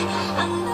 I know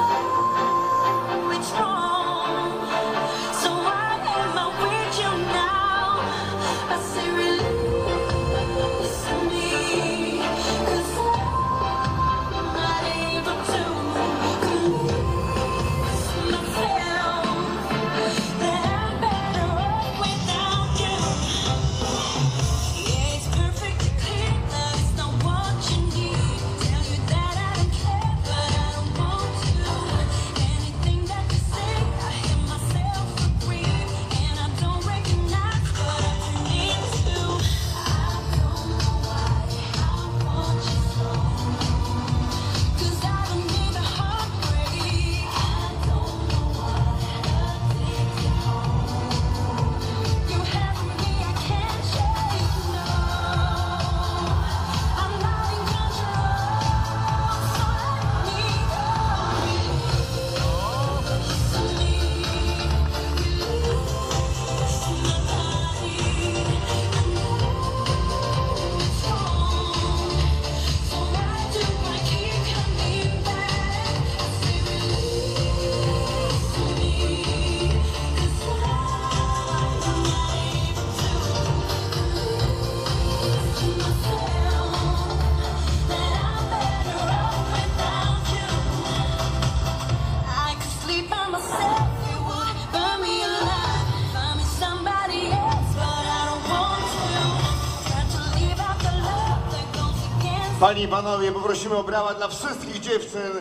Panie i panowie, poprosimy o brawa dla wszystkich dziewczyn.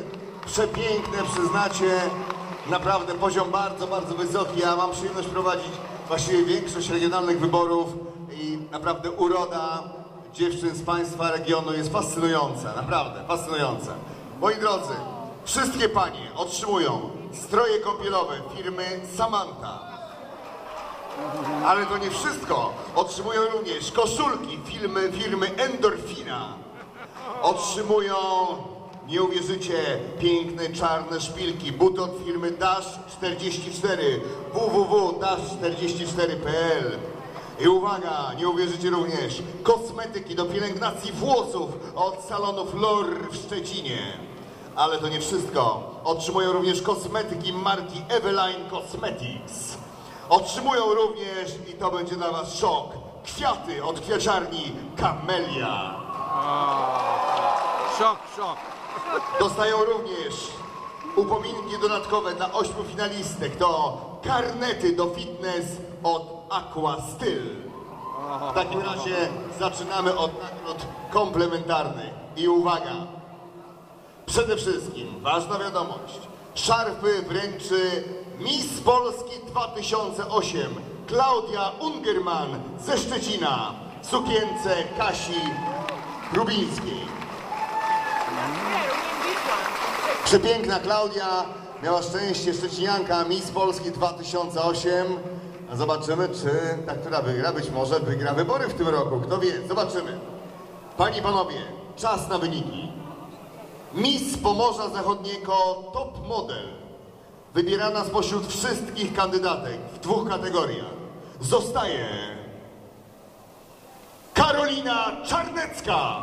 Przepiękne, przyznacie. Naprawdę poziom bardzo, bardzo wysoki. Ja mam przyjemność prowadzić właściwie większość regionalnych wyborów i naprawdę uroda dziewczyn z państwa regionu jest fascynująca. Naprawdę, fascynująca. Moi drodzy, wszystkie panie otrzymują stroje kąpielowe firmy Samantha. Ale to nie wszystko. Otrzymują również koszulki firmy, firmy Endorfina. Otrzymują, nie uwierzycie, piękne czarne szpilki. But od firmy Dash 44 www.dash44.pl I uwaga, nie uwierzycie również, kosmetyki do pielęgnacji włosów od salonu Flor w Szczecinie. Ale to nie wszystko. Otrzymują również kosmetyki marki Eveline Cosmetics. Otrzymują również, i to będzie dla Was szok, kwiaty od kwiaciarni Camellia. Szok, szok. Dostają również upominki dodatkowe dla ośmiu finalistek. To karnety do fitness od Aqua Styl. W takim razie zaczynamy od nagród komplementarnych. I uwaga, przede wszystkim ważna wiadomość. Szarfy wręczy Miss Polski 2008 Klaudia Ungerman ze Szczecina sukience Kasi Rubińskiej. Przepiękna Klaudia miała szczęście, Szczecinianka, Miss Polski 2008. A Zobaczymy, czy ta, która wygra, być może wygra wybory w tym roku. Kto wie, zobaczymy. Panie i panowie, czas na wyniki. Miss Pomorza Zachodniego Top Model. Wybierana spośród wszystkich kandydatek w dwóch kategoriach. Zostaje Karolina Czarnecka.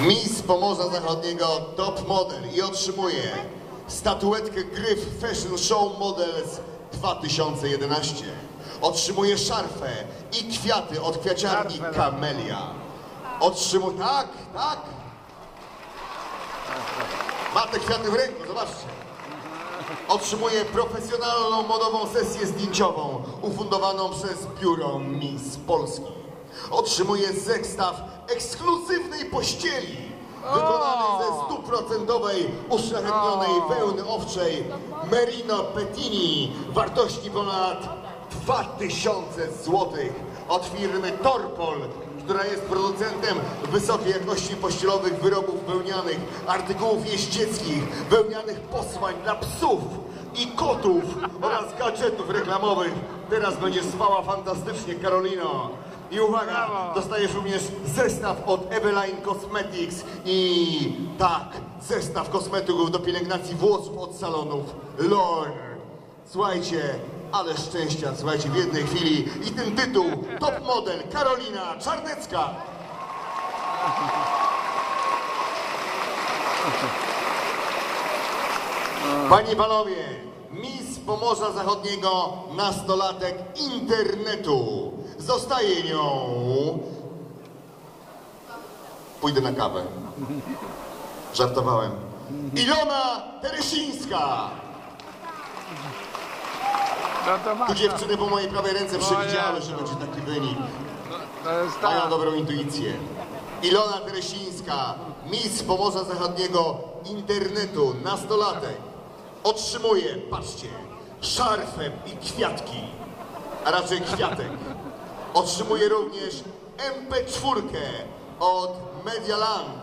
Miss Pomorza Zachodniego Top Model i otrzymuje statuetkę Gryf Fashion Show Models 2011. Otrzymuje szarfę i kwiaty od kwiaciarni. Camellia. Otrzymuje... Tak, tak. Ma te kwiaty w ręku, zobaczcie. Otrzymuje profesjonalną modową sesję zdjęciową ufundowaną przez biuro Miss Polski. Otrzymuje zestaw ekskluzywnej pościeli wykonanej ze stuprocentowej uszlachetnionej wełny owczej Merino Pettini wartości ponad 2000 zł od firmy Torpol, która jest producentem wysokiej jakości pościelowych wyrobów wełnianych, artykułów jeździeckich, wełnianych posłań dla psów i kotów oraz gadżetów reklamowych. Teraz będzie spała fantastycznie Karolino. I uwaga, dostajesz również zestaw od Eveline Cosmetics i tak, zestaw kosmetyków do pielęgnacji włosów od salonów Lorne. Słuchajcie, ale szczęścia, słuchajcie, w jednej chwili i ten tytuł top model Karolina Czarnecka. Panie panowie, Miss Pomorza Zachodniego, nastolatek internetu. Zostaje nią. Pójdę na kawę. Żartowałem. Ilona Teresińska. No Tu dziewczyny po mojej prawej ręce przewidziały, że będzie taki wynik. To jest Mają tak. dobrą intuicję. Ilona Teresińska, Miss Pomorza Zachodniego internetu, nastolatek, otrzymuje, patrzcie, szarfem i kwiatki, a raczej kwiatek. Otrzymuje również MP4 od Medialand.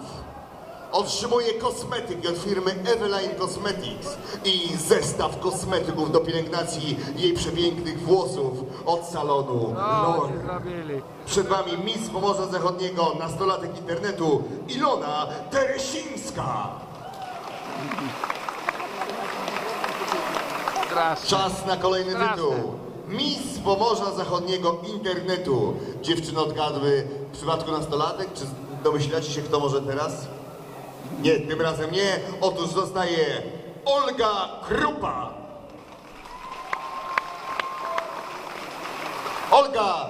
Otrzymuje kosmetyki od firmy Eveline Cosmetics i zestaw kosmetyków do pielęgnacji jej przepięknych włosów od salonu O, Lord. nie zrobili. Przed Wami Miss Pomorza Zachodniego, nastolatek internetu, Ilona Teresińska. Strasznie. Czas na kolejny Straszne. tytuł. Miss Pomorza Zachodniego internetu. Dziewczyny odgadły w przypadku nastolatek, czy domyślacie się kto może teraz? Nie, tym razem nie. Otóż zostaje Olga Krupa. Olga,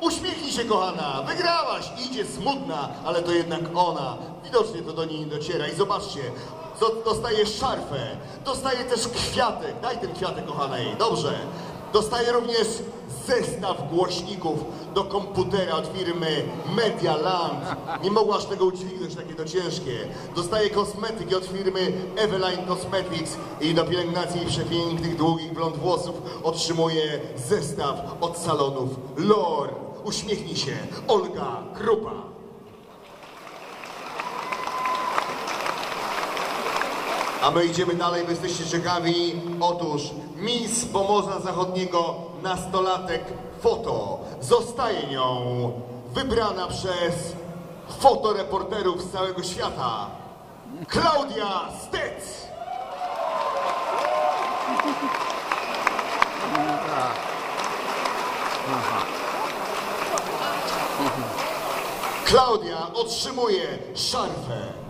uśmiechnij się kochana, wygrałaś, idzie smutna, ale to jednak ona. Widocznie to do niej nie dociera i zobaczcie, dostaje szarfę, dostaje też kwiatek, daj ten kwiatek kochanej, dobrze. Dostaje również zestaw głośników do komputera od firmy Medialand. Nie mogłaś tego udźwignąć, takie to ciężkie. Dostaje kosmetyki od firmy Eveline Cosmetics i do pielęgnacji przepięknych, długich blond włosów otrzymuje zestaw od salonów Lor. Uśmiechnij się, Olga Krupa. A my idziemy dalej, bo jesteście ciekawi. Otóż Miss Pomorza Zachodniego nastolatek foto zostaje nią wybrana przez fotoreporterów z całego świata. Klaudia Stec. Klaudia otrzymuje szarfę.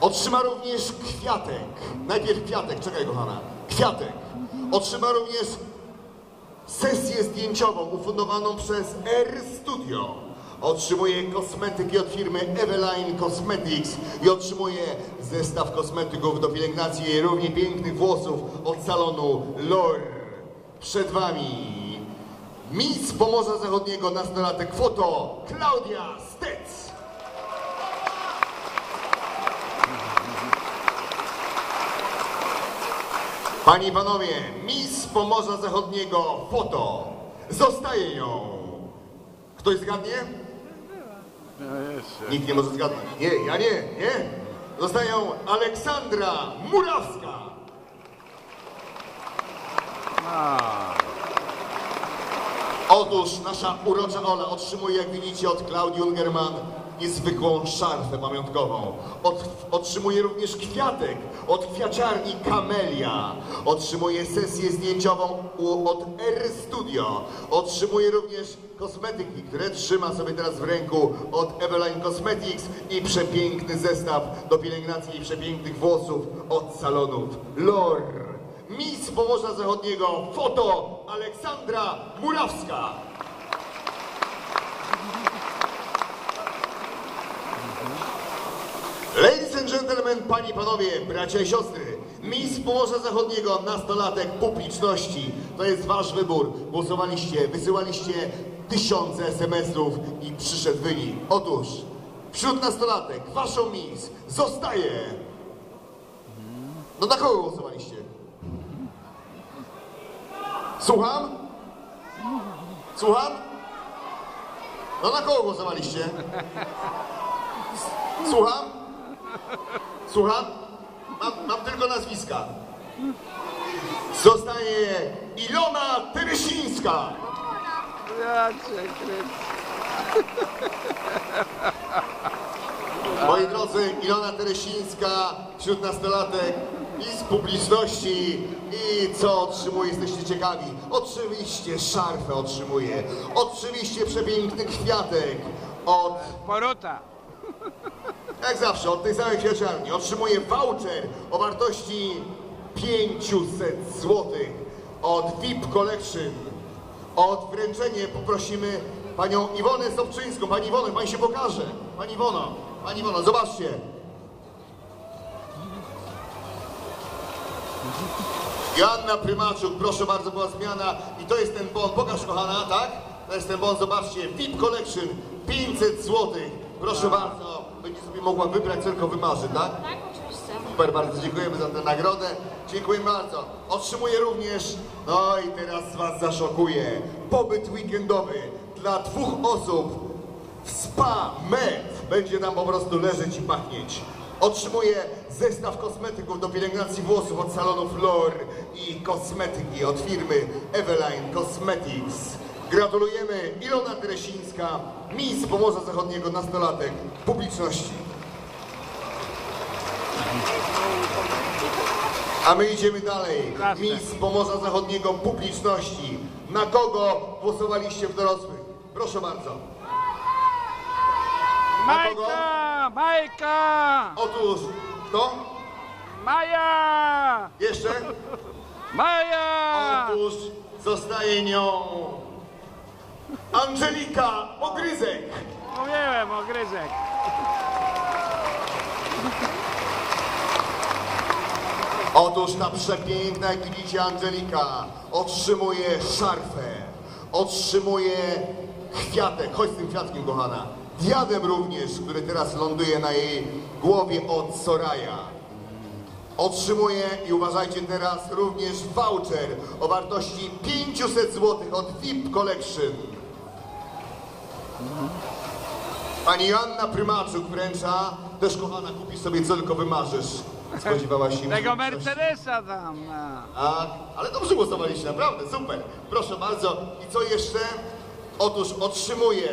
Otrzyma również kwiatek. Najpierw kwiatek, czekaj kochana. Kwiatek. Otrzyma również sesję zdjęciową ufundowaną przez R Studio. Otrzymuje kosmetyki od firmy Eveline Cosmetics i otrzymuje zestaw kosmetyków do pielęgnacji równie pięknych włosów od salonu Lor. Przed Wami Miss Pomorza Zachodniego nastolatek foto Klaudia Stec. Panie i panowie, Miss Pomorza Zachodniego foto. Zostaje nią. Ktoś zgadnie? Nikt nie może zgadnąć. Nie, ja nie, nie. Zostaje ją Aleksandra Murawska. Otóż nasza urocza Ola otrzymuje, jak widzicie, od Klaudii Ungerman niezwykłą szarfę pamiątkową. Otrzymuje również kwiatek od kwiaciarni Kamelia. Otrzymuje sesję zdjęciową u, od R Studio. Otrzymuje również kosmetyki, które trzyma sobie teraz w ręku od Eveline Cosmetics i przepiękny zestaw do pielęgnacji jej przepięknych włosów od salonów Lor. Miss Pomorza Zachodniego, foto Aleksandra Murawska. Gentlemen, panie i panowie, bracia i siostry, Miss Pomorza Zachodniego, nastolatek publiczności. To jest wasz wybór. Głosowaliście, wysyłaliście tysiące SMS-ów i przyszedł wynik. Otóż, wśród nastolatek, waszą Miss zostaje... No na kogo głosowaliście? Słucham? Słucham? No na kogo głosowaliście? Słucham? Słucham? Mam, mam tylko nazwiska. Zostaje Ilona Teresińska. ja cię kręcę. Moi drodzy, Ilona Teresińska wśród nastolatek i z publiczności i co otrzymuje, jesteście ciekawi. Oczywiście szarfę otrzymuje, oczywiście przepiękny kwiatek od Poruta. Jak zawsze, od tej samej kwiaciarni otrzymuje voucher o wartości 500 zł od VIP Collection. O odwręczenie poprosimy panią Iwonę Sobczyńską. Pani Iwono, pani się pokaże. Pani Iwono, pani Iwono, zobaczcie. Joanna Prymaczuk, proszę bardzo, była zmiana i to jest ten bon. Pokaż kochana, tak? To jest ten bon, zobaczcie, VIP Collection, 500 zł. Proszę bardzo, będzie sobie mogła wybrać, tylko wymarzy, tak? Tak, oczywiście. Super, bardzo dziękujemy za tę nagrodę. Dziękuję bardzo. Otrzymuję również, no i teraz was zaszokuję, pobyt weekendowy dla dwóch osób w Spa Med. Będzie nam po prostu leżeć i pachnieć. Otrzymuję zestaw kosmetyków do pielęgnacji włosów od salonu Flor i kosmetyki od firmy Eveline Cosmetics. Gratulujemy Ilona Teresińska, Miss Pomorza Zachodniego nastolatek publiczności. A my idziemy dalej. Miss Pomorza Zachodniego publiczności. Na kogo głosowaliście w dorosłych? Proszę bardzo. Na kogo? Majka! Majka! Otóż kto? Maja! Jeszcze? Maja! Otóż zostaje nią Angelika Ogryzek. Mówiłem o gryzek. Otóż ta przepiękna, jak widzicie, Angelika otrzymuje szarfę, otrzymuje kwiatek, chodź z tym kwiatkiem, kochana. Diadem również, który teraz ląduje na jej głowie od Soraya. Otrzymuje, i uważajcie teraz, również voucher o wartości 500 zł od VIP Collection. Pani Joanna Prymaczuk wręcza, też kochana, kupisz sobie co tylko wymarzysz. Spodziewałaś się... Tego Mercedesa tam. no. a, ale dobrze głosowaliście, naprawdę, super. Proszę bardzo. I co jeszcze? Otóż otrzymuję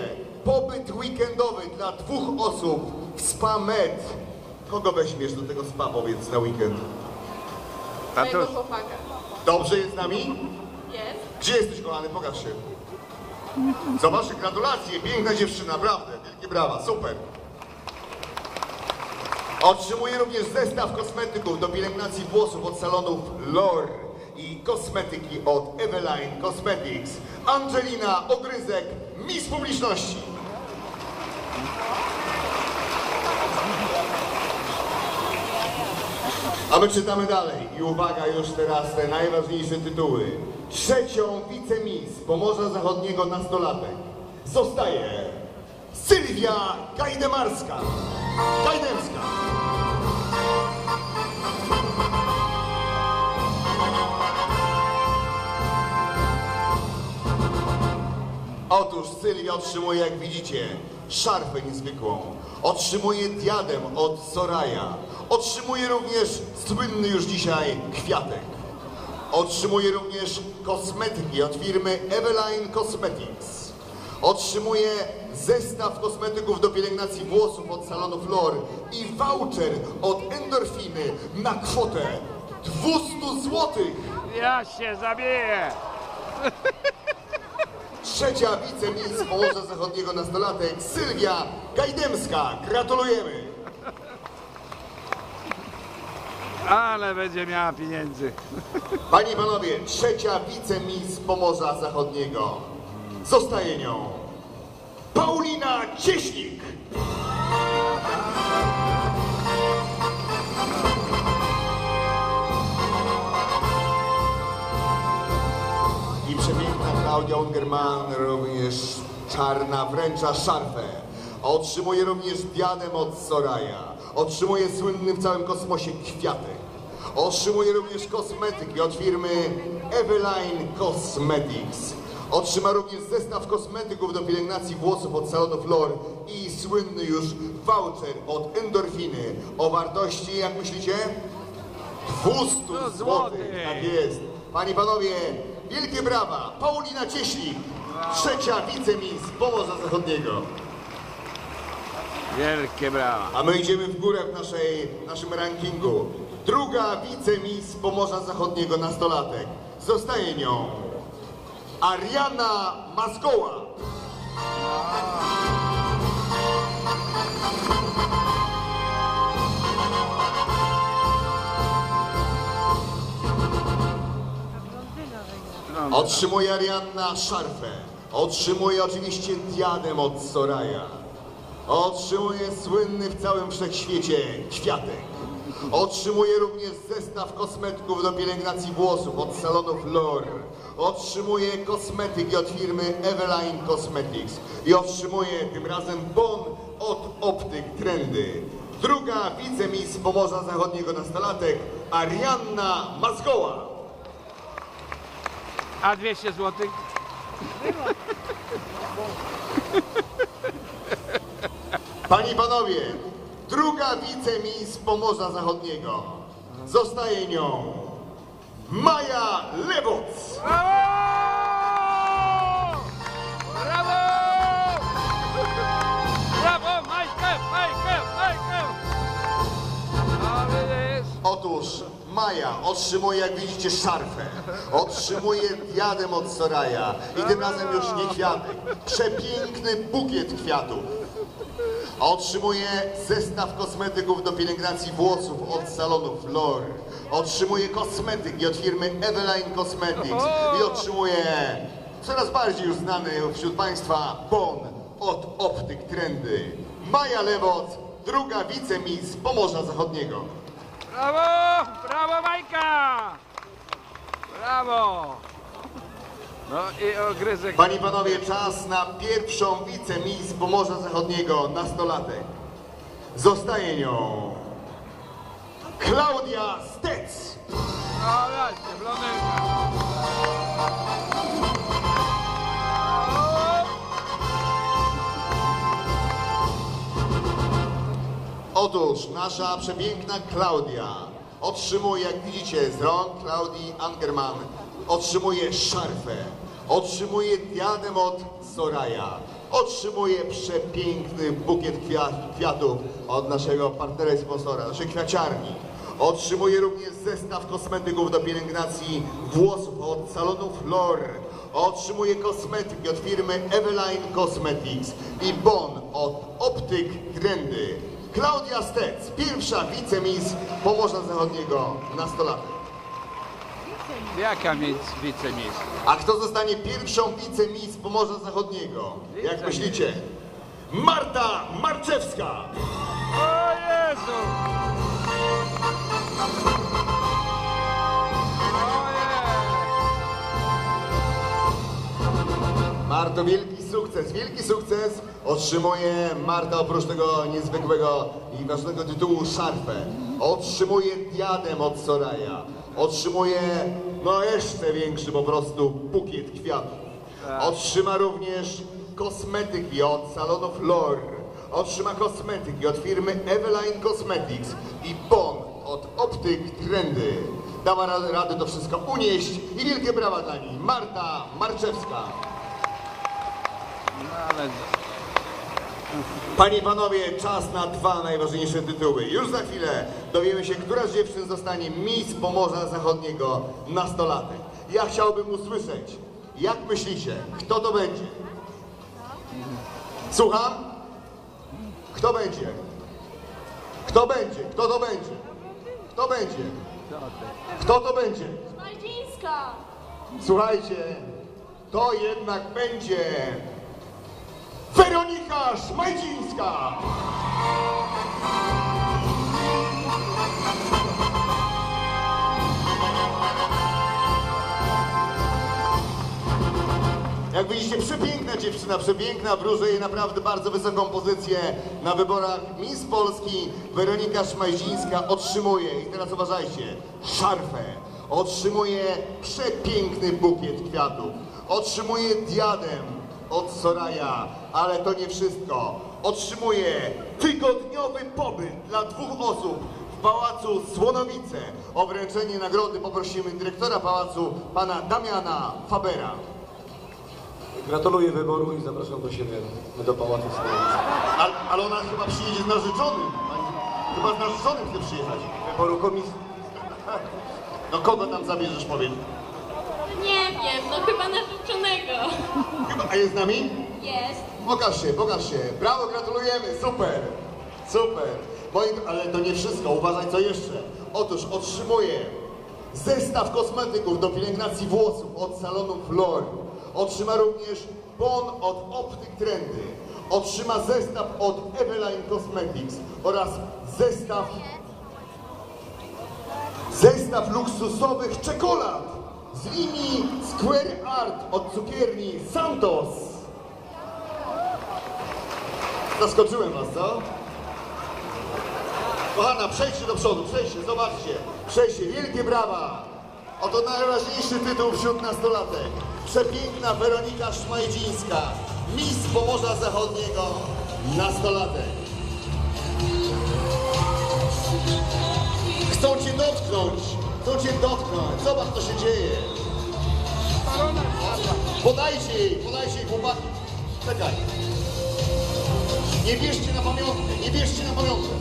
pobyt weekendowy dla dwóch osób w Spa Med. Kogo weźmiesz do tego spa, powiedz, na weekend? Mojego chłopaka. Dobrze jest z nami? Jest. Gdzie jesteś, kochany? Pokaż się. Zobacz, gratulacje, piękna dziewczyna, naprawdę, wielkie brawa, super. Otrzymuję również zestaw kosmetyków do pielęgnacji włosów od salonów Lor i kosmetyki od Eveline Cosmetics. Angelina Ogryzek, Miss Publiczności. A my czytamy dalej i uwaga już teraz te najważniejsze tytuły. Trzecią wicemis Pomorza Zachodniego nastolatek zostaje Sylwia Gajdemarska. Gajdemska. Otóż Sylwia otrzymuje, jak widzicie, szarfę niezwykłą. Otrzymuje diadem od Soraya. Otrzymuje również słynny już dzisiaj kwiatek. Otrzymuje również kosmetyki od firmy Eveline Cosmetics. Otrzymuje zestaw kosmetyków do pielęgnacji włosów od salonu Flor i voucher od Endorfiny na kwotę 200 złotych. Ja się zabiję. Trzecia wicemis Pomorza Zachodniego nastolatek Sylwia Gajdemska. Gratulujemy! Ale będzie miała pieniędzy. Panie i panowie, trzecia wicemis Pomorza Zachodniego. Zostaje nią Paulina Cieśnik. Przepiękna Klaudia Ungerman, również czarna, wręcza szarfę. Otrzymuje również diadem od Soraya. Otrzymuje słynny w całym kosmosie kwiatek. Otrzymuje również kosmetyki od firmy Eveline Cosmetics. Otrzyma również zestaw kosmetyków do pielęgnacji włosów od salonu Flor i słynny już voucher od Endorfiny o wartości, jak myślicie? 200 zł. Tak jest. Panie i panowie, wielkie brawa. Paulina Cieślik, trzecia wicemis Pomorza Zachodniego. Wielkie brawa. A my idziemy w górę w naszej, naszym rankingu. druga wicemis Pomorza Zachodniego nastolatek. Zostaje nią Ariana Mazgoła. Otrzymuje Arianna szarfę. Otrzymuje oczywiście diadem od Soraya. Otrzymuje słynny w całym wszechświecie kwiatek. Otrzymuje również zestaw kosmetyków do pielęgnacji włosów od salonu Flor. Otrzymuje kosmetyki od firmy Eveline Cosmetics. I otrzymuje tym razem bon od Optyk Trendy. Druga wicemis Pomorza Zachodniego nastolatek Arianna Mazgoła. A 200 zł? Panie i panowie, druga wicemis Pomorza Zachodniego. Zostaje nią Maja Lewoc. Otóż Maja otrzymuje, jak widzicie, szarfę. Otrzymuje diadem od Soraya. I tym razem już nie kwiatek. Przepiękny bukiet kwiatów. Otrzymuje zestaw kosmetyków do pielęgnacji włosów od salonu Flor. Otrzymuje kosmetyki od firmy Eveline Cosmetics. I otrzymuje coraz bardziej już znany wśród Państwa bon od Optyk Trendy. Maja Lewoc, druga wicemis Pomorza Zachodniego. Brawo! Brawo, Majka! Brawo! No i ogryzek. Panie i panowie, czas na pierwszą wicemis Pomorza Zachodniego, nastolatek. Zostaje nią Klaudia Stec. O, Otóż nasza przepiękna Klaudia otrzymuje, jak widzicie, z rąk Klaudii Angerman, otrzymuje szarfę, otrzymuje diadem od Soraya, otrzymuje przepiękny bukiet kwia- kwiatów od naszego partnera i sponsora, naszej kwiaciarni. Otrzymuje również zestaw kosmetyków do pielęgnacji włosów od salonu Flor. Otrzymuje kosmetyki od firmy Eveline Cosmetics i bon od Optyk Trendy. Klaudia Stec, pierwsza wicemis Pomorza Zachodniego nastolatek. Jaka wicemis? A kto zostanie pierwszą wicemis Pomorza Zachodniego? Jak Wicemis. myślicie? Marta Marczewska. O Jezu! Marto, wielki sukces, wielki sukces otrzymuje Marta oprócz tego niezwykłego i ważnego tytułu szarfę. Otrzymuje diadem od Soraya. Otrzymuje, no jeszcze większy po prostu bukiet kwiatów. Otrzyma również kosmetyki od salonu Flor. Otrzyma kosmetyki od firmy Eveline Cosmetics i bon od Optyk Trendy. Dała ra- radę to wszystko unieść i wielkie brawa dla niej. Marta Marczewska. No ale... Panie i panowie, czas na dwa najważniejsze tytuły. Już za chwilę dowiemy się, która z dziewczyn zostanie Miss Pomorza Zachodniego nastolatek. Ja chciałbym usłyszeć, jak myślicie, kto to będzie? Słucham? Kto będzie? Kto będzie? Kto to będzie? Kto będzie? Kto to będzie? Słuchajcie, to jednak będzie Weronika Szmajdzińska. Jak widzicie, przepiękna dziewczyna, przepiękna, wróży jej naprawdę bardzo wysoką pozycję na wyborach Miss Polski. Weronika Szmajdzińska otrzymuje, i teraz uważajcie, szarfę, otrzymuje przepiękny bukiet kwiatów, otrzymuje diadem od Soraya, ale to nie wszystko. Otrzymuje tygodniowy pobyt dla dwóch osób w Pałacu Słonowice. O wręczenie nagrody poprosimy dyrektora pałacu, pana Damiana Fabera. Gratuluję wyboru i zapraszam do siebie do Pałacu Stolicy. Ale, ale ona chyba przyjedzie z narzeczonym. Chyba z narzeczonym chce przyjechać. Wyboru komisji. No kogo tam zabierzesz, powiem? Nie wiem, no chyba narzeczonego. Chyba, a jest z nami? Jest. Pokaż się, pokaż się. Brawo, gratulujemy, super, super. Moi, ale to nie wszystko, uważaj co jeszcze. Otóż otrzymuje zestaw kosmetyków do pielęgnacji włosów od salonu Flor. Otrzyma również bon od Optyk Trendy. Otrzyma zestaw od Eveline Cosmetics oraz zestaw zestaw luksusowych czekolad z linii Square Art od cukierni Santos. Zaskoczyłem was, co? Kochana, przejdźcie do przodu, przejdźcie, zobaczcie. Przejdźcie, wielkie brawa. Oto najważniejszy tytuł wśród nastolatek. Przepiękna Weronika Szmajdzińska, Miss Pomorza Zachodniego, nastolatek. Chcą cię dotknąć, chcą cię dotknąć. Zobacz, co się dzieje. Podajcie jej, podajcie jej chłopaki. Czekaj. Nie bierzcie na pamiątkę, nie bierzcie na pamiątkę.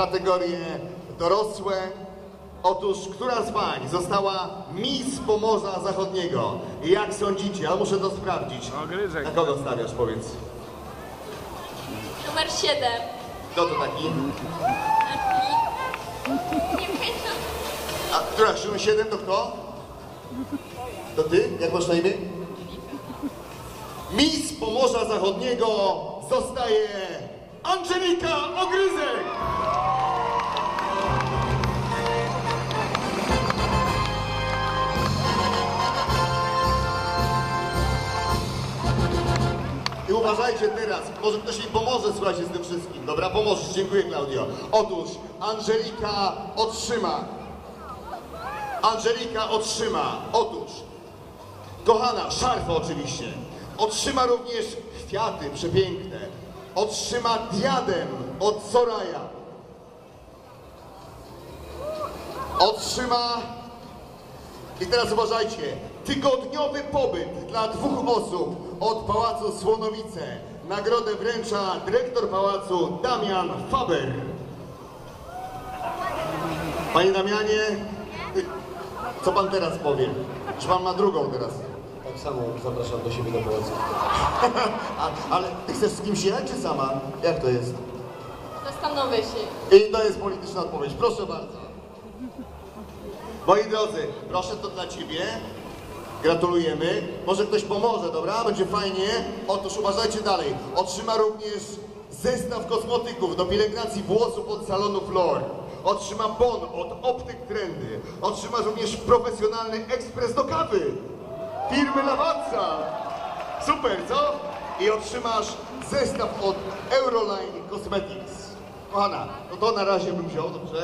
Kategorie dorosłe. Otóż, która z pań została Miss Pomorza Zachodniego? I jak sądzicie? Ja muszę to sprawdzić. Ogryzek. Na kogo stawiasz, powiedz? Numer 7. Kto to taki? Nie pamiętam. A która, 7 to kto? To ty? Jak masz na imię? Miss Pomorza Zachodniego zostaje Angelika Ogryzek! Uważajcie teraz, może ktoś jej pomoże, słuchajcie, z tym wszystkim. Dobra, pomożesz, dziękuję Klaudio. Otóż Angelika otrzyma. Angelika otrzyma, otóż, kochana, szarfa oczywiście, otrzyma również kwiaty przepiękne, otrzyma diadem od Soraya, otrzyma, i teraz uważajcie, tygodniowy pobyt dla dwóch osób od Pałacu Słonowice. Nagrodę wręcza dyrektor Pałacu Damian Faber. Panie Damianie, co pan teraz powie? Czy pan ma drugą teraz? Tak samo zapraszam do siebie do pałacu. A, ale ty chcesz z kimś jechać czy sama? Jak to jest? Zastanowię się. I to jest polityczna odpowiedź. Proszę bardzo. Moi drodzy, proszę to dla ciebie. Gratulujemy. Może ktoś pomoże, dobra? Będzie fajnie. Otóż uważajcie dalej. Otrzyma również zestaw kosmetyków do pielęgnacji włosów od salonu Flor. Otrzyma bon od Optyk Trendy. Otrzyma również profesjonalny ekspres do kawy firmy Lavazza. Super, co? I otrzymasz zestaw od Euroline Cosmetics. Kochana, no to na razie bym wziął, dobrze?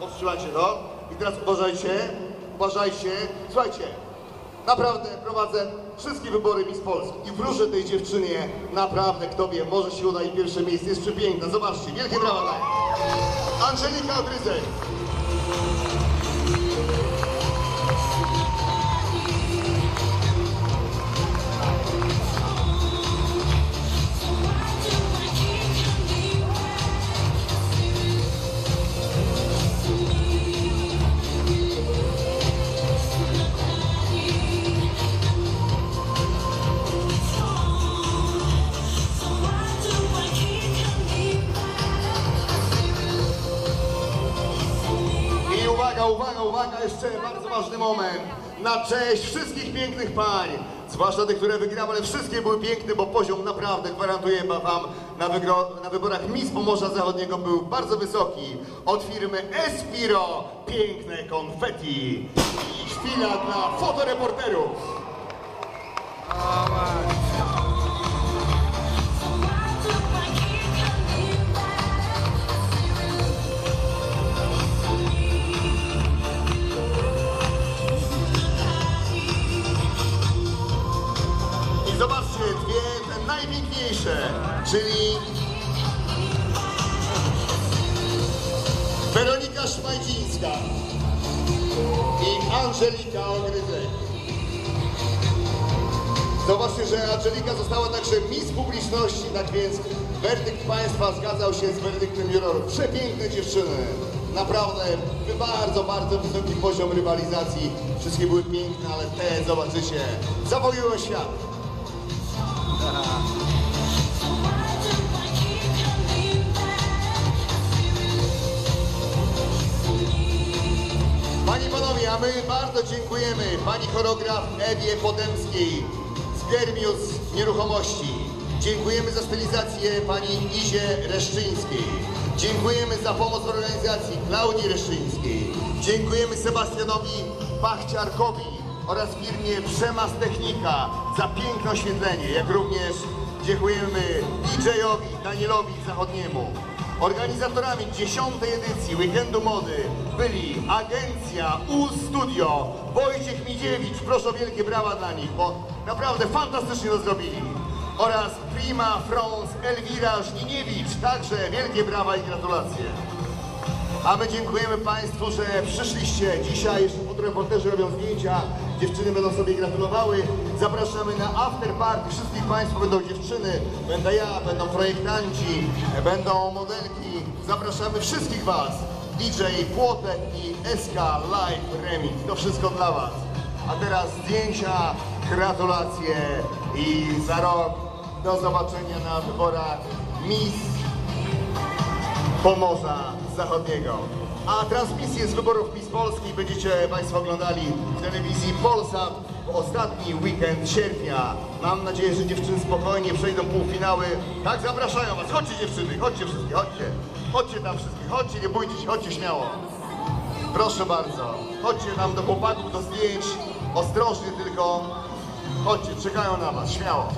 Powstrzymajcie to. I teraz uważajcie, uważajcie. Słuchajcie, naprawdę prowadzę wszystkie wybory Miss Polski i wróżę tej dziewczynie naprawdę, kto wie, może się uda i pierwsze miejsce. Jest przepiękna, zobaczcie, wielkie brawa daję. Angelika. Na cześć wszystkich pięknych pań, zwłaszcza tych, które wygrały, ale wszystkie były piękne, bo poziom naprawdę gwarantuję wam na, na wyborach Miss Pomorza Zachodniego był bardzo wysoki. Od firmy Espiro piękne konfetti. I chwila dla fotoreporterów. O, najpiękniejsze, czyli Weronika Szmajdzińska i Angelika Ogryzek. Zobaczcie, że Angelika została także Miss Publiczności, tak więc werdykt Państwa zgadzał się z werdyktem jurorów. Przepiękne dziewczyny. Naprawdę bardzo, bardzo wysoki poziom rywalizacji. Wszystkie były piękne, ale te, zobaczycie, zawojują świat. Panie i Panowie, a my bardzo dziękujemy Pani choreograf Ewie Podemskiej z Germius Nieruchomości. Dziękujemy za stylizację Pani Izie Reszczyńskiej. Dziękujemy za pomoc w organizacji Klaudii Reszczyńskiej. Dziękujemy Sebastianowi Pachciarkowi oraz firmie Przemas Technika za piękne oświetlenie, jak również dziękujemy DJ-owi Danielowi Zachodniemu. Organizatorami 10. edycji Weekendu Mody byli agencja U Studio, Wojciech Midziewicz, proszę o wielkie brawa dla nich, bo naprawdę fantastycznie to zrobili. Oraz Prima France Elwira Żniniewicz, także wielkie brawa i gratulacje. A my dziękujemy Państwu, że przyszliście dzisiaj. Jeszcze fotoreporterzy robią zdjęcia. Dziewczyny będą sobie gratulowały. Zapraszamy na after party. Wszystkich Państwa będą dziewczyny. Będę ja, będą projektanci, będą modelki. Zapraszamy wszystkich Was. DJ Płotek i SK Live Remix. To wszystko dla Was. A teraz zdjęcia, gratulacje i za rok do zobaczenia na wyborach Miss Pomorza Zachodniego. A transmisję z wyborów Miss Polski będziecie Państwo oglądali w telewizji Polsat w ostatni weekend sierpnia. Mam nadzieję, że dziewczyny spokojnie przejdą półfinały. Tak, zapraszają Was. Chodźcie dziewczyny, chodźcie wszystkie, chodźcie. Chodźcie tam wszystkie, chodźcie, nie bójcie się, chodźcie śmiało. Proszę bardzo, chodźcie tam do chłopaków, do zdjęć. Ostrożnie tylko. Chodźcie, czekają na Was, śmiało.